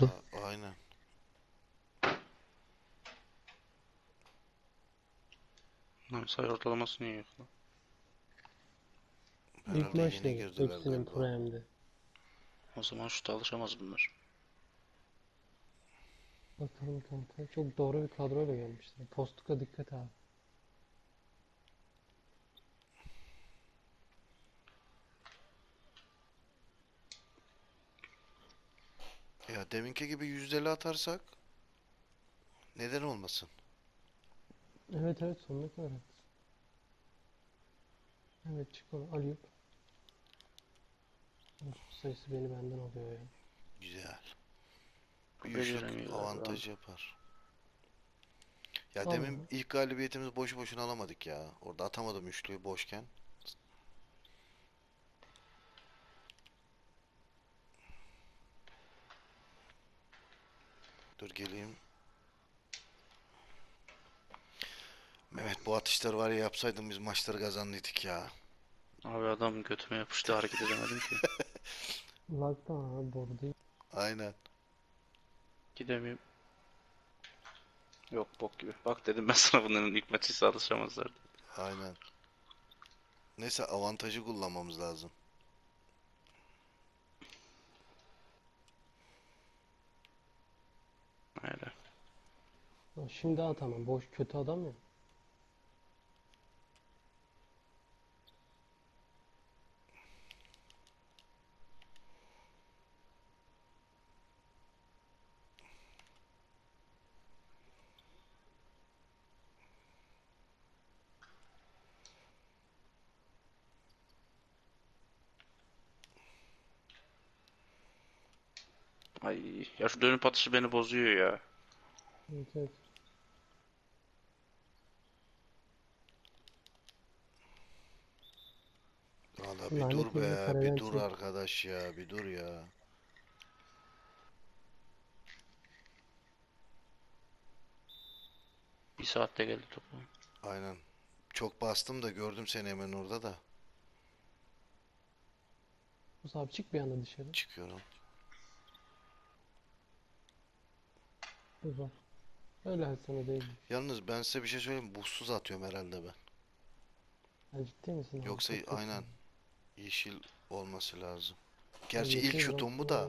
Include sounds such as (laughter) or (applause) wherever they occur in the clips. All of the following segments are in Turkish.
hızlı. A- aynen. Lan sayı ortalaması niye yok lan? İlk maçta hepsinin. Prime'de. O zaman şuta alışamaz bunlar. Bakalım kanka. Çok doğru bir kadroyla gelmişler. Postuk'a dikkat abi. Ya deminki gibi yüzdeli atarsak neden olmasın? Evet evet sonuna kadar haklısın. Evet çık onu Aliyup. Sayısı beni benden alıyor ya. Güzel. Bir üçlük avantaj yapar. Ya Tamam. demin ilk galibiyetimizi boşu boşuna alamadık ya. Orada atamadım üçlüyü boşken. Dur geleyim. Mehmet bu atışları var ya yapsaydım biz maçları kazandıydık ya. Abi adam götüme yapıştı hareket edemedim ki. (laughs) Lag'dan abi değil. Aynen. Gidemiyorum. Yok bok gibi. Bak dedim ben sana bunların ilk maçıysa alışamazlar. Aynen. Neyse avantajı kullanmamız lazım. Öyle. Şimdi atamam. Boş kötü adam ya. Ay ya şu dönüp atışı beni bozuyor ya. Evet evet. Valla bir Lanet dur be, bir dur çek. arkadaş ya, bir dur ya. Bir saatte geldi topu. Aynen. Çok bastım da gördüm seni hemen orada da. Musa abi çık bir anda dışarı. Çıkıyorum. Güzel. Öyle sana değil. Yalnız ben size bir şey söyleyeyim, buzsuz atıyorum herhalde ben. Ya ciddi misin? Yoksa Çok kötü. aynen yeşil olması lazım. Gerçi yeşil ilk şutum bu da.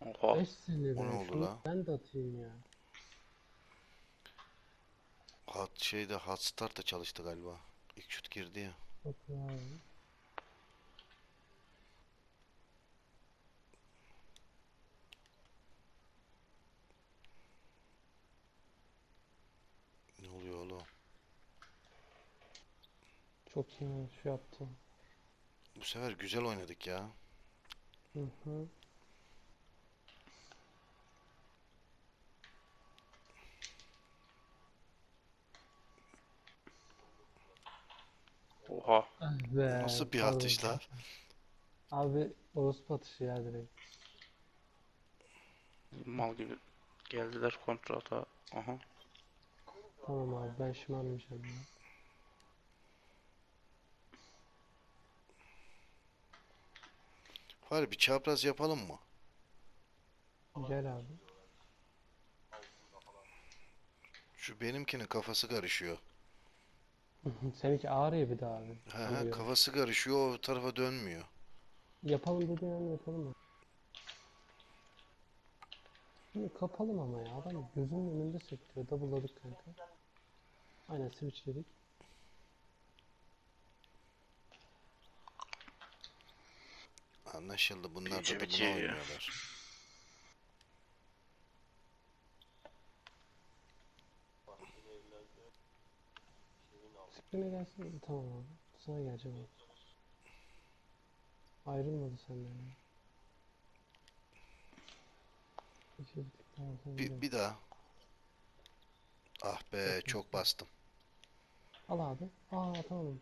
Oha. Beş sene O ne oldu Şunu la? ben de atayım ya. Hat şeyde hot start da çalıştı galiba. İlk şut girdi ya. Bak abi. Ne oluyor oğlum? Çok iyi şu yaptı. Bu sefer güzel oynadık ya. Hı hı. Oha. Ah be, Nasıl bir pardon atış la? kanka. Abi orospu atışı ya direkt. Mal gibi geldiler kontra hata. Aha. Tamam abi ben şımarmayacağım ya. Var bir çapraz yapalım mı? Gel abi. Şu benimkinin kafası karışıyor. (laughs) Seninki ya bir daha abi. He he Biliyorum. kafası karışıyor o tarafa dönmüyor. Yapalım dediğin an yapalım mı? Şimdi kapalım ama ya adam gözümün önünde sektiriyor. Double'ladık kanka. Aynen switchledik. Anlaşıldı bunlar da bitiyor ya. oynuyorlar. Screen'e gelsin. Tamam abi. Sana geleceğim abi. Ayrılmadı senden ya. İki bir sen bir daha. Ah be çok bastım. Al abi. Aa tamam.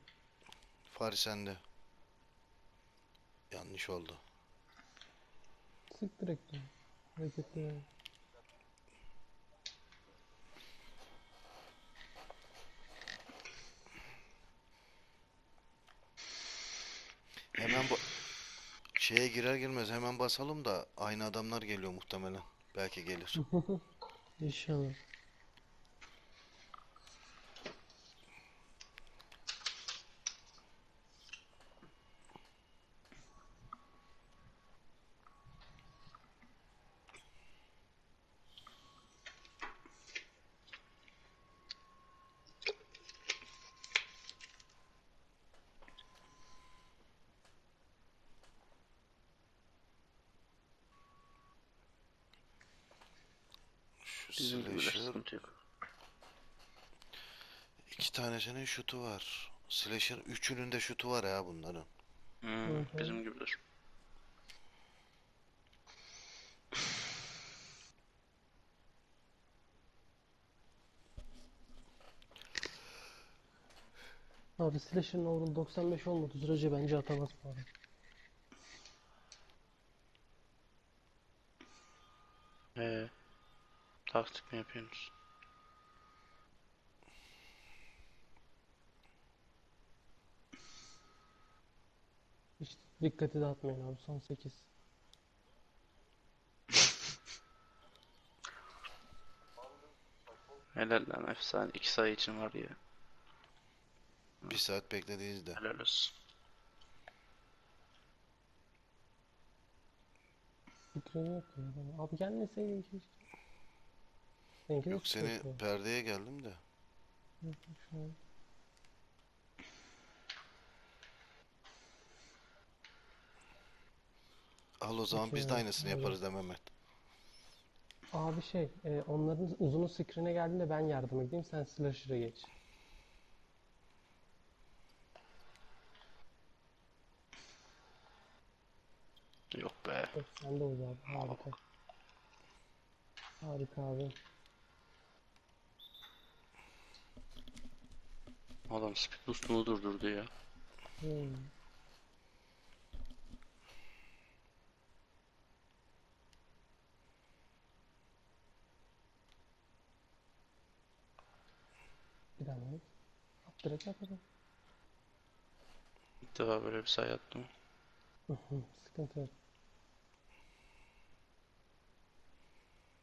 Fari sende. Yanlış oldu. Sık direkt. Hareketli. Hemen bu Şeye girer girmez hemen basalım da aynı adamlar geliyor muhtemelen. Belki gelir. (laughs) İnşallah. Slasher yok. iki tanesinin şutu var. Slasher üçünün de şutu var ya bunların. Hmm, hı. bizim gibiler. Abi Slasher'ın overall 95 olmadı sürece bence atamaz bu arada. Taktik mi yapıyorsunuz? Hiç dikkati dağıtmayın abi son 8. Helal lan efsane. iki sayı için var ya. Bir saat beklediğiniz de. Helal olsun. Fikrim yok ya. Abi gelmeseydin keşke. Seninki de Yok seni sıkıntı. perdeye geldim de. Yok, şu an. Al o zaman biz de Peki, aynısını öyle. yaparız de Mehmet. Abi şey, e, onların uzunu screen'e geldiğinde ben yardım edeyim, sen slasher'a geç. Yok be. Evet, sen de uz abi, harika. Harika abi. Adam speed boost'unu durdurdu ya. Hmm. Bir daha mı? At direkt at hadi. İlk defa böyle bir sayı attım. Sıkıntı yok.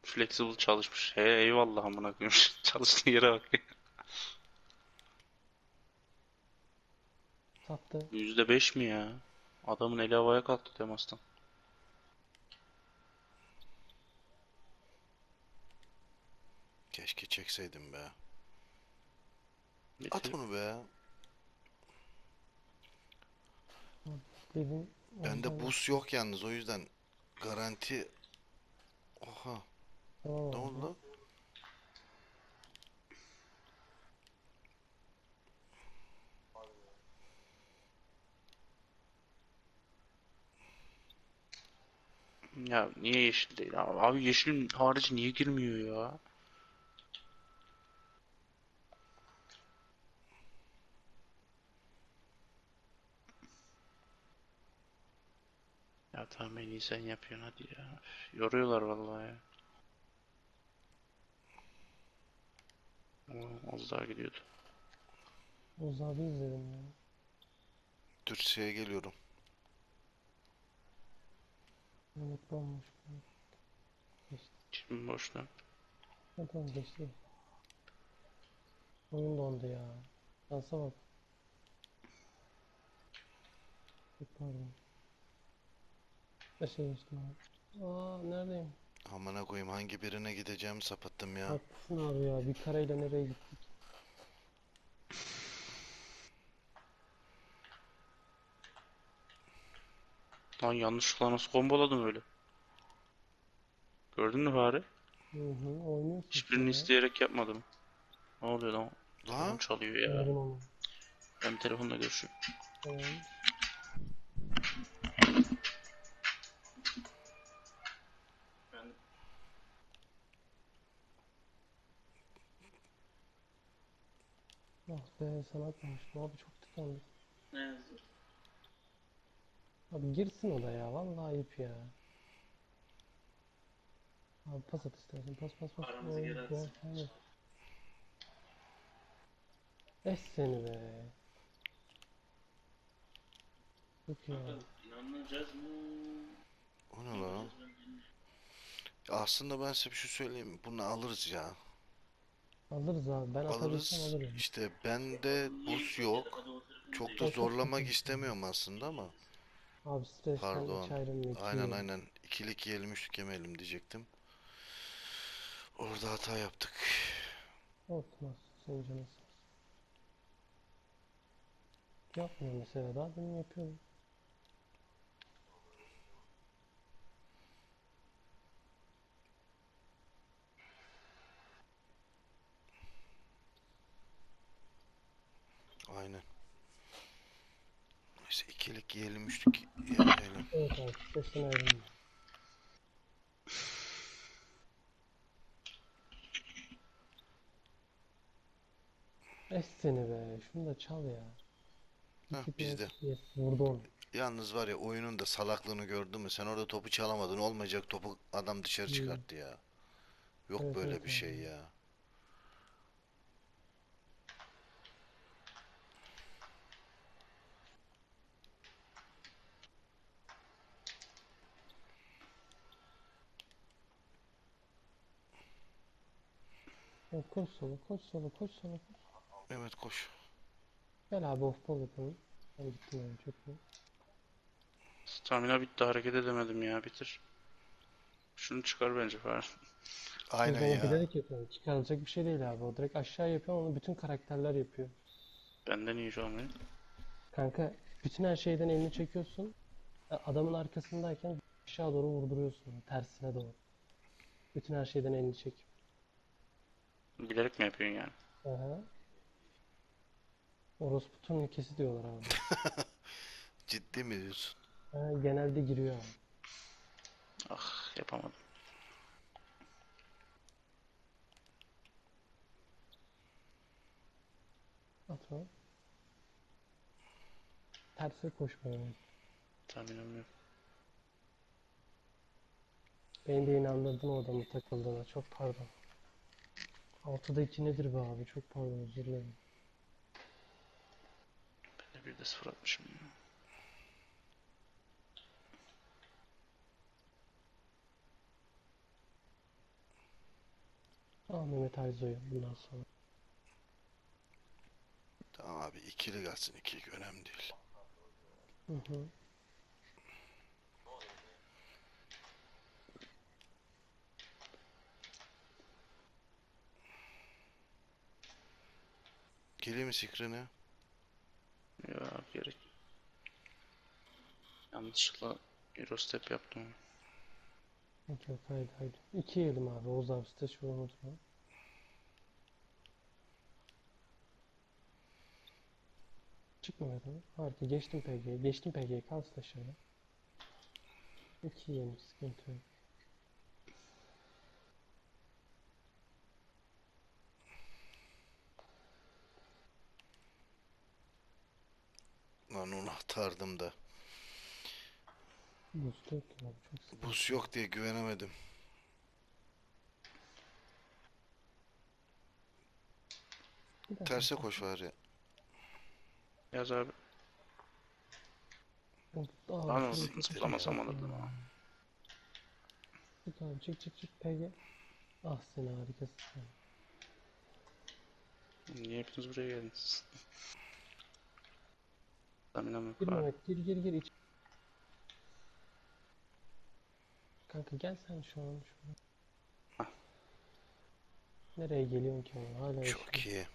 Flexible çalışmış. He eyvallah amına koyayım. (laughs) Çalıştığı yere bak. Sattı. %5 mi ya? Adamın eli havaya kalktı temastan. Keşke çekseydim be. At bunu be. Dedim. Bende boost yok yalnız o yüzden garanti. Oha Tamam ne oldu? Ya niye yeşil değil abi? Abi yeşilin harici niye girmiyor ya? Ya tamam en iyi sen yapıyorsun hadi ya. Üf, yoruyorlar vallahi ya. Oo, az daha gidiyordu. Oğuz abi izledim ya. Dur şeye geliyorum. Mehmet bomboş. Geçti. Şimdi boşta. Ha, tamam geçti. Oyun dondu ya. Şansa bak. Çok Pardon. Geçtim abi. Aa neredeyim? Amına koyayım hangi birine gideceğimi sapattım ya. Haklısın abi ya. Bir karayla nereye gittik? Lan yanlışlıkla nasıl komboladım öyle? Gördün mü bari? Hı hı oynuyorsun Hiçbirini ya. isteyerek yapmadım. Ne oluyor lan? Telefon Lan çalıyor ya. Ben telefonla görüşüyorum. Tamam. Ah be sana atmamıştım abi çok tıkandım. Abi girsin o da ya vallahi ayıp ya. Abi pas at istersen pas pas pas. Gol, hayır. Es seni be. Çok ya. O ne lan? Aslında ben size bir şey söyleyeyim. Bunu alırız ya. Alırız abi. Ben Alırız. alırım. İşte bende buz yok. Çok da zorlamak istemiyorum aslında ama. Abi stresten Pardon. hiç ayrılmıyor. Aynen aynen. İkilik yiyelim, üçlük yemeyelim diyecektim. Orada hata yaptık. Olsun olsun. Senin olsun. Yapmıyor mesela daha benim yapıyorum. Aynen. İkilik yiyelim, üçlük yemeyelim. Evet abi stresten ayrılmıyor. Es seni be. Şunu da çal ya. Heh, İki bizde. tane yes, vurdu onu. Yalnız var ya oyunun da salaklığını gördün mü? Sen orada topu çalamadın. Olmayacak topu adam dışarı çıkarttı ya. Yok Evet, böyle evet bir şey abi. Ya. Evet, koş sola, koş sola, koş sola. koş. Mehmet koş. Gel abi off ball yapalım. Ben gittim yani çok iyi. Stamina bitti hareket edemedim ya bitir. Şunu çıkar bence falan. Aynen Biz onu ya. bilerek yapıyorum. Çıkarılacak bir şey değil abi. O direkt aşağı yapıyor onu bütün karakterler yapıyor. Benden iyi şu an benim. Kanka bütün her şeyden elini çekiyorsun. Adamın arkasındayken aşağı doğru vurduruyorsun. Tersine doğru. Bütün her şeyden elini çek. Bilerek mi yapıyorsun yani? Aha. Orospu turnikesi diyorlar abi. (laughs) Ciddi mi diyorsun? Ha, genelde giriyor abi. Ah yapamadım. Atma. Terse koşma yani. Tahminim yok. Beni de inandırdın o adamı takıldığına. Çok pardon. 6'da 2 nedir be abi? Çok pardon özür dilerim. Ben de bir de sıfır atmışım ya. Aa Mehmet Ayzo'yu bundan sonra. Tamam abi ikili gelsin. İkilik önemli değil. Hı hı. Geleyim mi Sikrin'e? Ya gerek. Yanlışlıkla Eurostep yaptım. Yok yok haydi haydi. 2 yiyelim abi. Oğuz abi var unutma. Çıkma Mehmet Harika. Geçtim PG'ye. Geçtim PG'ye. Kal stage'e. 2 yiyelim. Sıkıntı yok. Atardım da. Boost yok ya. Buz yok diye güvenemedim. Terse koş var ya. Yaz abi. Lan o zıplamasam alırdım ha. Abi çık çık çık PG. Ah sen harikasın sen. Niye hepiniz buraya geldiniz? Staminam yok Gir abi. Mehmet gir gir gir iç. Kanka gel sen şu an şuraya. Hah. Nereye geliyorsun ki ama hala Çok yaşıyor. iyi.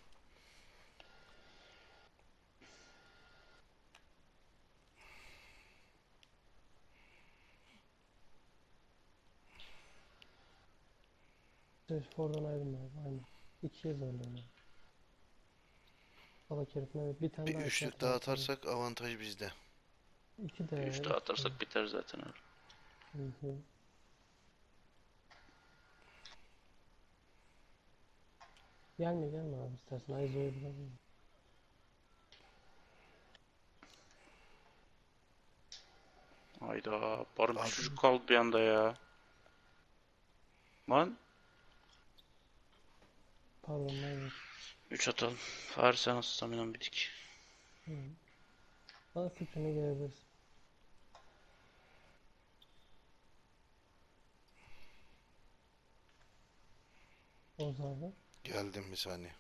Evet, oradan ayrılma abi aynen. İkiye zorluyorum abi. Salak herif Mehmet bir tane Bir daha üçlük daha atarsan. atarsak avantaj bizde. İki de. Üç daha atarsak biter zaten abi. Hı hı. Gelme gelme abi istersen Aizo'yu bulalım. Hayda. Barım Abi- çocuk kaldı bir anda ya. Lan. Pardon Mehmet. 3 atalım. Fahri sen nasıl staminam bitik. Hı. Bana fikrine gelebilirsin. O zaman. Geldim bir saniye.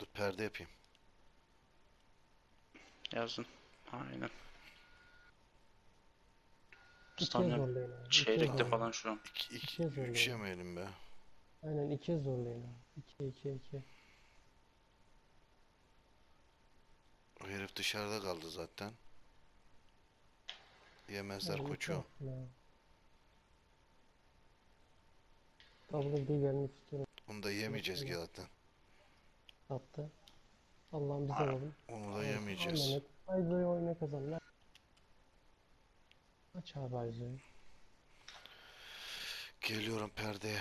Dur perde yapayım. Yazın. Aynen. İkiye Stamina çeyrekte falan şu an. İki, iki, zorluyor. yükleyemeyelim be. Aynen ikiye zorlayın abi. İki, iki, iki. O herif dışarıda kaldı zaten. Yemezler iki koçum. attın abi. Double D gelmek istiyorum. Onu da yemeyeceğiz ki zaten. Attı. Allah'ım biz Aynen. alalım. Onu da yemeyeceğiz. Aynen. Ayzo'yu oyuna kazanlar. Aç abi Ayzo'yu. Geliyorum perdeye.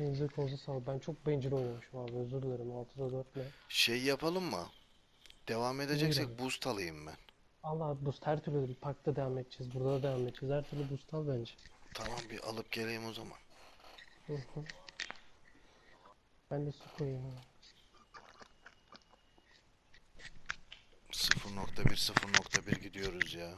Elinize kolunuza sağlık. Ben çok bencil oynamışım abi. Özür dilerim. 6'da 4 ne? Şey yapalım mı? Devam edeceksek abi. boost alayım ben. Allah boost her türlü parkta devam edeceğiz. Burada da devam edeceğiz. Her türlü boost al bence. Tamam bir alıp geleyim o zaman. Hı hı. Ben de su koyayım abi. 0.1 0.1 gidiyoruz ya.